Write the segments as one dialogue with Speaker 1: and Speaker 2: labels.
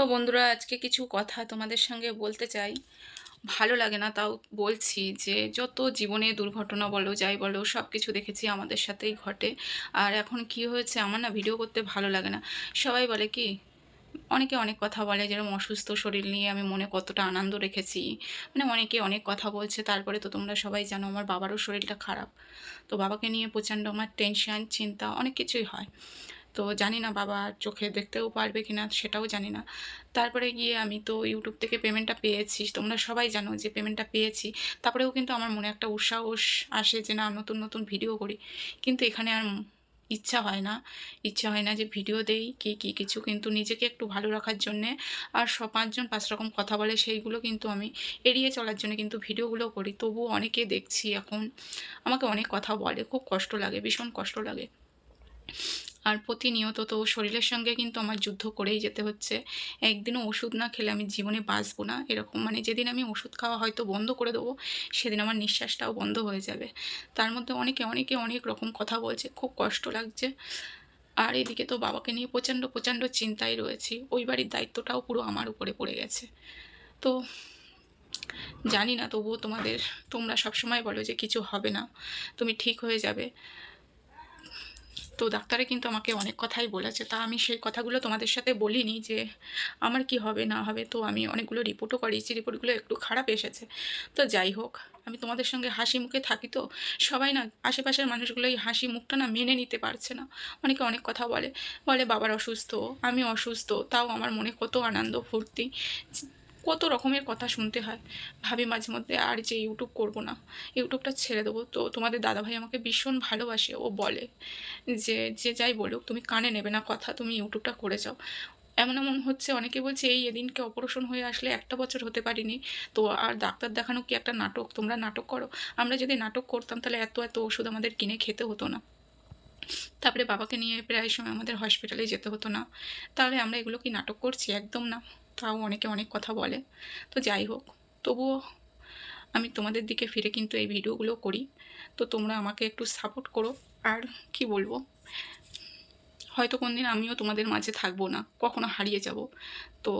Speaker 1: তো বন্ধুরা, আজকে কিছু কথা তোমাদের সঙ্গে বলতে চাই। ভালো লাগে না তাও বলছি যে, যত জীবনে দুর্ঘটনা বলো, যাই বলো সব কিছু দেখেছি আমাদের সাথেই ঘটে। আর এখন কি হয়েছে আমার না ভিডিও করতে ভালো লাগে না। সবাই বলে কি, অনেকে অনেক কথা বলে যেরকম অসুস্থ শরীর নিয়ে আমি মনে কতটা আনন্দ রেখেছি। মানে অনেকে অনেক কথা বলছে, তারপরে তো তোমরা সবাই জানো আমার বাবারও শরীরটা খারাপ। তো বাবাকে নিয়ে প্রচণ্ড আমার টেনশান চিন্তা, অনেক কিছুই হয়। তো জানি না বাবা চোখে দেখতেও পারবে কি না সেটাও জানি না। তারপরে গিয়ে আমি তো ইউটিউব থেকে পেমেন্টটা পেয়েছি, তোমরা সবাই জানো যে পেমেন্টটা পেয়েছি। তারপরেও কিন্তু আমার মনে একটা উৎসাহস আসে যে না, নতুন নতুন ভিডিও করি। কিন্তু এখানে আর ইচ্ছা হয় না। ইচ্ছা হয় না যে ভিডিও দেই, কি কি, কিছু কিন্তু নিজেকে একটু ভালো রাখার জন্যে আর সব পাঁচজন পাঁচ রকম কথা বলে সেইগুলো কিন্তু আমি এড়িয়ে চলার জন্য কিন্তু ভিডিওগুলো করি। তবুও অনেকে দেখছি এখন, আমাকে অনেক কথা বলে, খুব কষ্ট লাগে, ভীষণ কষ্ট লাগে। আর প্রতিনিয়ত তো শরীরের সঙ্গে কিন্তু আমার যুদ্ধ করেই যেতে হচ্ছে। একদিনও ওষুধ না খেলে আমি জীবনে বাঁচবো না। এরকম মানে যেদিন আমি ওষুধ খাওয়া হয়তো বন্ধ করে দেবো, সেদিন আমার নিঃশ্বাসটাও বন্ধ হয়ে যাবে। তার মধ্যে অনেকে অনেকে অনেক রকম কথা বলছে, খুব কষ্ট লাগছে। আর এদিকে তো বাবাকে নিয়ে প্রচণ্ড প্রচণ্ড চিন্তায় রয়েছি। ওই বাড়ির দায়িত্বটাও পুরো আমার উপরে পড়ে গেছে। তো জানি না তবুও তোমাদের, তোমরা সবসময় বলো যে কিছু হবে না। তুমি ঠিক হয়ে যাবে। তো ডাক্তারে কিন্তু আমাকে অনেক কথাই বলেছে। তা আমি সেই কথাগুলো তোমাদের সাথে বলিনি যে আমার কি হবে, না হবে। তো আমি অনেকগুলো রিপোর্টও করিয়েছি রিপোর্টগুলো একটু খারাপ এসেছে। তো যাই হোক, আমি তোমাদের সঙ্গে হাসি মুখে থাকি তো। সবাই না আশেপাশের মানুষগুলো এই হাসি মুখটা না মেনে নিতে পারছে না। অনেকে অনেক কথা বলে। বলে বাবার অসুস্থ, আমি অসুস্থ, তাও আমার মনে কত আনন্দ, ফুর্তি। কত রকমের কথা শুনতে হয়। ভাবি মাঝে মধ্যে, আর যে ইউটিউব করব না ইউটিউবটা ছেড়ে দেবো। তো তোমাদের দাদাভাই আমাকে ভীষণ ভালোবাসে। ও বলে যে যে যাই বলুক, তুমি কানে নেবে না কথা, তুমি ইউটিউবটা করে যাও। এমন এমন হচ্ছে, অনেকে বলছে, এই এদিনকে অপারেশন হয়ে আসলে একটা বছর হতে পারিনি। তো আর ডাক্তার দেখানো কি একটা নাটক? তোমরা নাটক করো। আমরা যদি নাটক করতাম, তাহলে এত এত ওষুধ আমাদের কিনে খেতে হতো না। তারপরে বাবাকে নিয়ে প্রায় সময় আমাদের হসপিটালে যেতে হতো না। তাহলে আমরা এগুলো কি নাটক করছি? একদম না। তাও অনেকে অনেক কথা বলে। তো যাই হোক, তবুও আমি তোমাদের দিকে ফিরে কিন্তু এই ভিডিওগুলো করি। তো তোমরা আমাকে একটু সাপোর্ট করো। আর কি বলব? হয়তো কোনদিন আমিও তোমাদের মাঝে থাকব না, কখনো হারিয়ে যাব। তো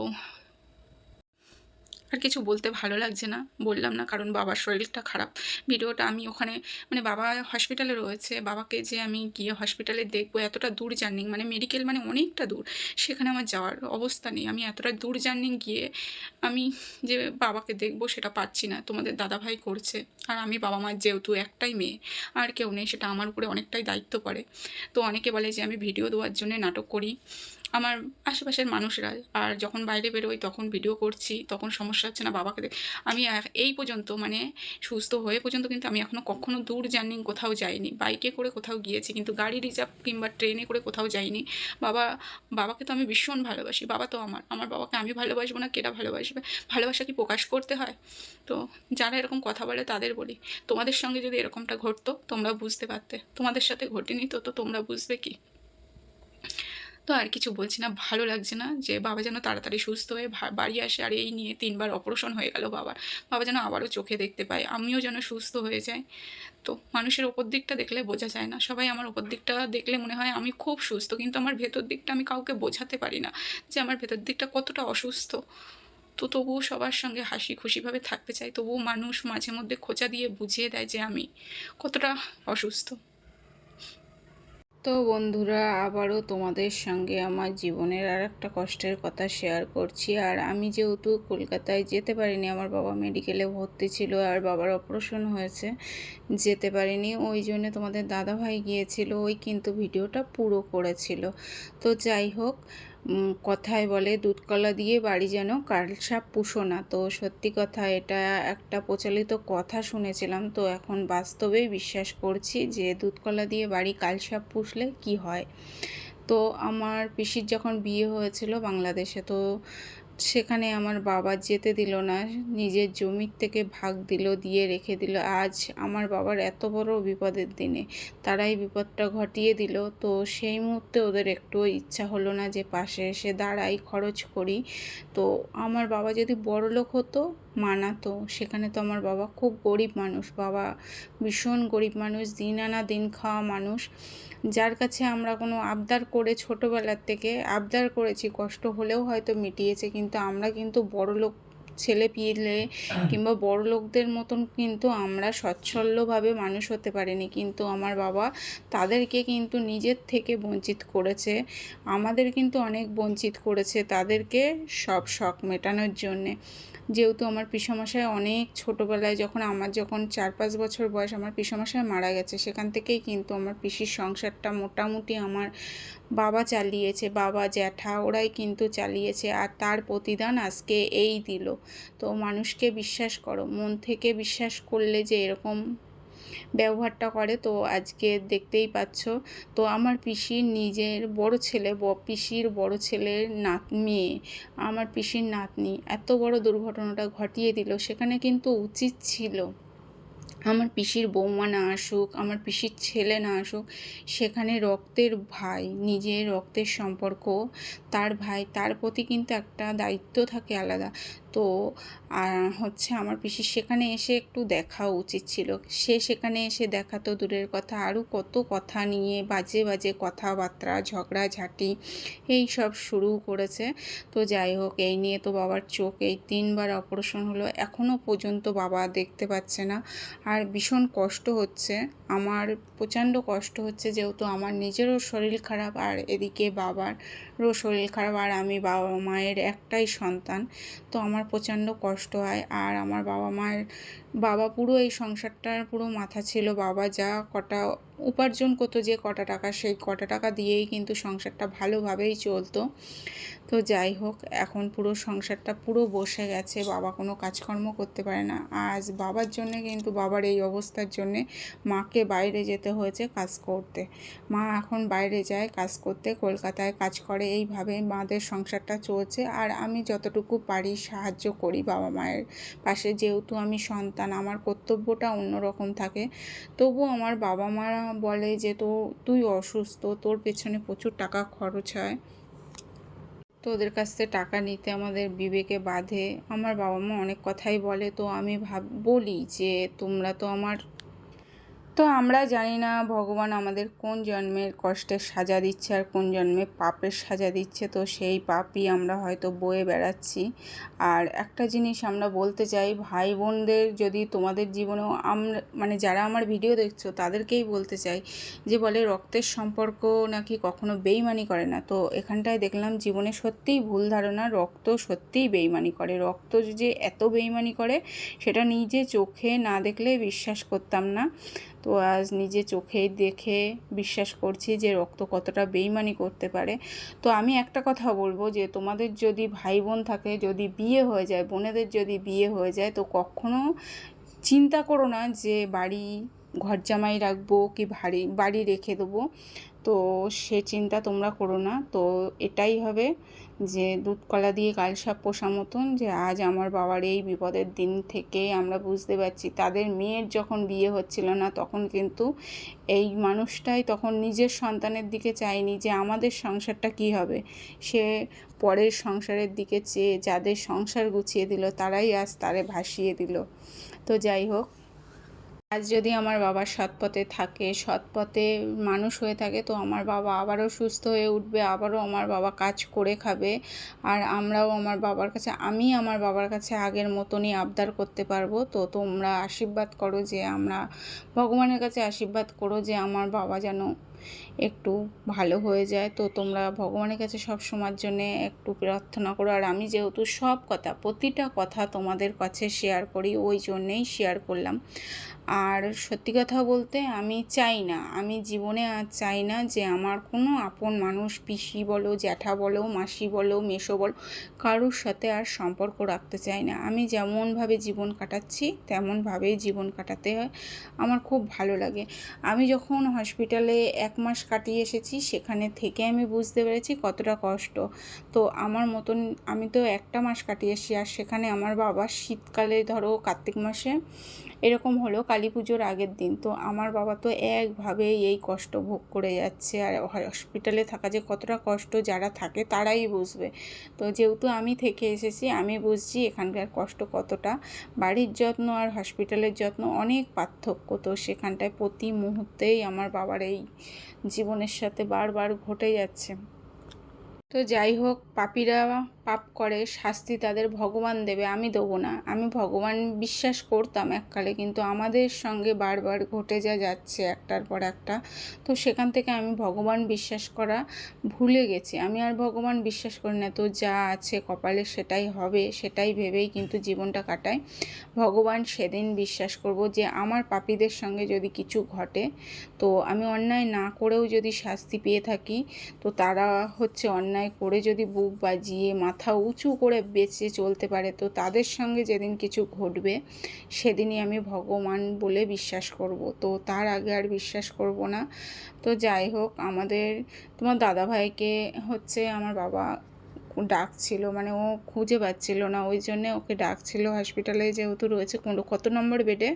Speaker 1: আর কিছু বলতে ভালো লাগছে না, বললাম না কারণ বাবার শরীরটা খারাপ। ভিডিওটা আমি ওখানে মানে বাবা হসপিটালে রয়েছে, বাবাকে যে আমি গিয়ে হসপিটালে দেখব, এতটা দূর জার্নিং মানে মেডিকেল মানে অনেকটা দূর, সেখানে আমার যাওয়ার অবস্থা নেই। আমি এতটা দূর জার্নিং গিয়ে আমি যে বাবাকে দেখব সেটা পাচ্ছি না, তোমাদের দাদাভাই করছে, আর আমি বাবা মার যেহেতু একটাই মেয়ে, আর কেউ নেই, সেটা আমার উপরে অনেকটাই দায়িত্ব পড়ে। তো অনেকে বলে যে আমি ভিডিও দেওয়ার জন্য নাটক করি আমার আশেপাশের মানুষরা। আর যখন বাইরে বেরোই তখন ভিডিও করছি, তখন সমস্যা হচ্ছে না বাবাকে আমি এই পর্যন্ত মানে সুস্থ হয়ে পর্যন্ত কিন্তু আমি এখনও কখনও দূর জার্নি কোথাও যাইনি। বাইকে করে কোথাও গিয়েছি কিন্তু গাড়ি রিজার্ভ কিংবা ট্রেনে করে কোথাও যাইনি। বাবা, বাবাকে তো আমি ভীষণ ভালোবাসি, বাবা তো আমার। আমার বাবাকে আমি ভালোবাসবো না কেটা ভালোবাসবে? ভালোবাসা কি প্রকাশ করতে হয়? তো যারা এরকম কথা বলে তাদের বলি, তোমাদের সঙ্গে যদি এরকমটা ঘটতো তোমরা বুঝতে পারতে। তোমাদের সাথে ঘটেনি তো তো তোমরা বুঝবে কি? তো আর কিছু বলছি না, ভালো লাগছে না যে বাবা যেন তাড়াতাড়ি সুস্থ হয়ে বাড়ি আসে আর এই নিয়ে তিনবার অপারেশন হয়ে গেল বাবার। বাবা যেন আবারও চোখে দেখতে পায়, আমিও যেন সুস্থ হয়ে যাই। তো মানুষের ওপর দিকটা দেখলে বোঝা যায় না, সবাই আমার ওপর দিকটা দেখলে মনে হয় আমি খুব সুস্থ, কিন্তু আমার ভেতর দিকটা আমি কাউকে বোঝাতে পারি না যে আমার ভেতর দিকটা কতটা অসুস্থ। তো তবুও সবার সঙ্গে হাসি খুশিভাবে থাকতে চাই, তবুও মানুষ মাঝে মধ্যে খোঁচা দিয়ে বুঝিয়ে দেয় যে আমি কতটা অসুস্থ।
Speaker 2: তো বন্ধুরা, আবারও তোমাদের সঙ্গে আমার জীবনের আর একটা কষ্টের কথা শেয়ার করছি। আর আমি যেহেতু কলকাতায় যেতে পারিনি, আমার বাবা মেডিকেলে ভর্তি ছিল আর বাবার অপারেশন হয়েছে, যেতে পারিনি। ওই জন্য তোমাদের দাদাভাই গিয়েছিল, ওই কিন্তু ভিডিওটা পুরো করেছিল। তো যাই হোক কথায় বলে, দুধকলা দিয়ে বাড়ি যেন কালসাপ পুষো না। তো সত্যি কথা, এটা একটা প্রচলিত কথা শুনেছিলাম। তো এখন বাস্তবেই বিশ্বাস করছি যে, দুধকলা দিয়ে বাড়ি কালসাপ পুষলে কি হয়? তো আমার পিসির যখন বিয়ে হয়েছিল বাংলাদেশে, তো সেখানে আমার বাবা যেতে দিল না, নিজের জমির থেকে ভাগ দিল, দিয়ে রেখে দিল। আজ আমার বাবার এত বড় বিপদের দিনে তারাই বিপদটা ঘটিয়ে দিল, তো সেই মুহূর্তে ওদের একটু ইচ্ছা হলো না যে পাশে এসে দাঁড়াই, খরচ করি। তো আমার বাবা যদি বড় লোক হতো মানাতো। সেখানে তো আমার বাবা খুব গরিব মানুষ। বাবা ভীষণ গরিব মানুষ, দিন আনা দিন খাওয়া মানুষ। যার কাছে আমরা কোনো আবদার করে ছোটোবেলার থেকে আবদার করেছি, কষ্ট হলেও হয়তো মিটিয়েছে, কিন্তু আমরা কিন্তু বড়লোক ছেলে পিলে কিংবা বড় লোকদের মতন কিন্তু আমরা সচ্ছলভাবে মানুষ হতে পারিনি। কিন্তু আমার বাবা তাদেরকে কিন্তু নিজের থেকে বঞ্চিত করেছে। আমাদের কিন্তু অনেক বঞ্চিত করেছে তাদেরকে সব শখ মেটানোর জন্যে। যেহেতু আমার পিসমশাই অনেক ছোটোবেলায় যখন আমার যখন চার পাঁচ বছর বয়স আমার পিসমশাই মারা গেছে, সেখান থেকেই কিন্তু আমার পিসির সংসারটা মোটামুটি আমার বাবা চালিয়েছে, বাবা, জ্যাঠা ওরাই কিন্তু চালিয়েছে আর তার প্রতিদান আজকে এই দিল। তো মানুষকে বিশ্বাস করো, মন থেকে বিশ্বাস করলে যে এরকম ব্যবহারটা করে। তো আজকে দেখতেই পাচ্ছ। তো আমার পিসির নিজের বড় ছেলে পিসির বড় ছেলের নাত, মেয়ে। আমার পিসির নাতনি। এত বড় দুর্ঘটনাটা ঘটিয়ে দিল। সেখানে কিন্তু উচিত ছিল আমার পিসির বৌমা না আসুক, আমার পিসির ছেলে না আসুক, সেখানে রক্তের ভাই, নিজের রক্তের সম্পর্ক, তার ভাই, তার প্রতি কিন্তু একটা দায়িত্ব থাকে আলাদা। তো হচ্ছে আমার পিসির সেখানে এসে একটু দেখা উচিত ছিল। সে সেখানে এসে দেখা তো দূরের কথা আরও কত কথা নিয়ে বাজে বাজে কথাবার্তা ঝগড়াঝাটি এই সব শুরু করেছে। তো যাই হোক, এই নিয়ে তো বাবার চোখ, এই তিনবার অপারেশন হলো এখনও পর্যন্ত বাবা দেখতে পাচ্ছে না। আর ভীষণ কষ্ট হচ্ছে। আমার প্রচণ্ড কষ্ট হচ্ছে যেহেতু আমার নিজেরও শরীর খারাপ আর এদিকে বাবারও শরীর খারাপ আর আমি বাবা মায়ের একটাই সন্তান। তো আমার প্রচণ্ড কষ্ট হয় আর আমার বাবা মায়ের বাবা পুরো এই সংসারটার পুরো মাথা ছিল। বাবা যা কটা উপার্জন করতো যে কটা টাকা, সেই কটা টাকা দিয়েই কিন্তু সংসারটা ভালোভাবেই চলতো। তো যাই হোক, এখন পুরো সংসারটা পুরো বসে গেছে, বাবা কোনো কাজকর্ম করতে পারে না। আজ বাবার জন্যে কিন্তু বাবার এই অবস্থার জন্যে মাকে বাইরে যেতে হয়েছে কাজ করতে। মা এখন বাইরে যায় কাজ করতে, কলকাতায় কাজ করে এইভাবে মাদের সংসারটা চলছে। আর আমি যতটুকু পারি সাহায্য করি বাবা মায়ের পাশে। যেহেতু আমি সন্তান, আমার কর্তব্যটা অন্যরকম থাকে। তবু আমার বাবা মারা বলে যে, তো তুই অসুস্থ, তোর পেছনে প্রচুর টাকা খরচ হয়। তো ওদের কাছ থেকে টাকা নিতে আমাদের বিবেকে বাধে। আমার বাবা মা অনেক কথাই বলে। তো আমি ভাব, বলি যে, তোমরা তো আমার তো আমরা জানি না ভগবান আমাদের কোন জন্মের কষ্টের সাজা দিচ্ছে আর কোন জন্মে পাপের সাজা দিচ্ছে। তো সেই পাপই আমরা হয়তো বয়ে বেড়াচ্ছি। আর একটা জিনিস আমরা বলতে চাই, ভাই বোনদের যদি তোমাদের জীবনেও আমরা মানে যারা আমার ভিডিও দেখছ তাদেরকেই বলতে চাই যে বলে রক্তের সম্পর্ক নাকি কখনো বেইমানি করে না। তো এখানটায় দেখলাম জীবনে সত্যিই ভুল ধারণা, রক্ত সত্যিই বেইমানি করে। রক্ত যে এত বেইমানি করে সেটা নিজে চোখে না দেখলে বিশ্বাস করতাম না। তো আজ নিজে চোখেই দেখে বিশ্বাস করছি যে রক্ত কতটা বেইমানি করতে পারে। তো আমি একটা কথা বলব যে তোমাদের যদি ভাই বোন থাকে, যদি বিয়ে হয়ে যায়, বোনেদের যদি বিয়ে হয়ে যায়, তো কখনো চিন্তা করো না যে বাড়ি ঘর জামাই রাখব কি ভারী, বাড়ি রেখে দেবো। তো সে চিন্তা তোমরা করো না। তো এটাই হবে যে দুধ কলা দিয়ে কালসাপ পোষা মতন যে আজ আমার বাবার এই বিপদের দিন থেকে আমরা বুঝতে পারছি, তাদের মেয়ের যখন বিয়ে হচ্ছিল না তখন কিন্তু এই মানুষটাই তখন নিজের সন্তানের দিকে চায়নি যে আমাদের সংসারটা কি হবে। সে পরের সংসারের দিকে চেয়ে যাদের সংসার গুছিয়ে দিল তারাই আজ তারে ভাসিয়ে দিল। তো যাই হোক আজ যদি আমার বাবা সৎ পথে থাকে, সৎ পথে মানুষ হয়ে থাকে, তো আমার বাবা আবারও সুস্থ হয়ে উঠবে, আবারও আমার বাবা কাজ করে খাবে, আর আমরাও আমার বাবার কাছে, আমি আমার বাবার কাছে আগের মতনই আবদার করতে পারব। তো তোমরা আশীর্বাদ করো যে আমরা ভগবানের কাছে আশীর্বাদ করো যে আমার বাবা যেন একটু ভালো হয়ে যায়। তো তোমরা ভগবানের কাছে সব সময়ের জন্যে একটু প্রার্থনা করো। আর আমি যেহেতু সব কথা, প্রতিটা কথা তোমাদের কাছে শেয়ার করি, ওই জন্যেই শেয়ার করলাম। আর সত্যি কথা বলতে আমি চাই না, আমি জীবনে আর চাই না যে আমার কোনো আপন মানুষ, পিসি বলো, জ্যাঠা বলো, মাসি বলো, মেসো বলো, কারোর সাথে আর সম্পর্ক রাখতে চাই না। আমি যেমনভাবে জীবন কাটাচ্ছি, তেমনভাবেই জীবন কাটাতে হয়। আমার খুব ভালো লাগে। আমি যখন হসপিটালে এক মাস কাটিয়ে এসেছি, সেখানে থেকে আমি বুঝতে পেরেছি কতটা কষ্ট। তো আমার মতন আমি তো একটা মাস কাটিয়ে এসেছি, আর সেখানে আমার বাবা শীতকালে ধরো কার্তিক মাসে এরকম হলো কালী পুজোর আগের দিন। তো আমার বাবা তো একভাবে এই কষ্ট ভোগ করে যাচ্ছে। আর হসপিটালে থাকা যে কতটা কষ্ট যারা থাকে তারাই বুঝবে। তো যেহেতু আমি থেকে এসেছি, আমি বুঝছি এখানকার কষ্ট কতটা। বাড়ির যত্ন আর হসপিটালের যত্ন অনেক পার্থক্য। তো সেখানটায় প্রতি মুহূর্তেই আমার বাবার এই জীবনের সাথে বারবার ঘটে যাচ্ছে। তো যাই হোক, পাপীরা পাপ করে, শাস্তি তাদের ভগবান দেবে, আমি দেবো না। আমি ভগবান বিশ্বাস করতাম এককালে, কিন্তু আমাদের সঙ্গে বারবার ঘটে যা যাচ্ছে একটার পর একটা। তো সেখান থেকে আমি ভগবান বিশ্বাস করা ভুলে গেছি। আমি আর ভগবান বিশ্বাস করি না তো যা আছে কপালে সেটাই হবে, সেটাই ভেবেই কিন্তু জীবনটা কাটাই। ভগবান সেদিন বিশ্বাস করব যে, আমার পাপীদের সঙ্গে যদি কিছু ঘটে, তো আমি অন্যায় না করেও যদি শাস্তি পেয়ে থাকি, তো তারা হচ্ছে অন্যায় করে যদি বুক বাজিয়ে মাথা উঁচু করে বেঁচে চলতে পারে, তো তাদের সঙ্গে যেদিন কিছু ঘটবে, সেদিনই আমি ভগবান বলে বিশ্বাস করব। তো তার আগে আর বিশ্বাস করব না। তো যাই হোক, আমাদের, তোমার দাদাভাইকে হচ্ছে আমার বাবা ডাকছিল মানে ও খুঁজে পাচ্ছিল না, ওই জন্যে ওকে ডাকছিল হসপিটালে যেহেতু রয়েছে কোনো কত নম্বর বেডে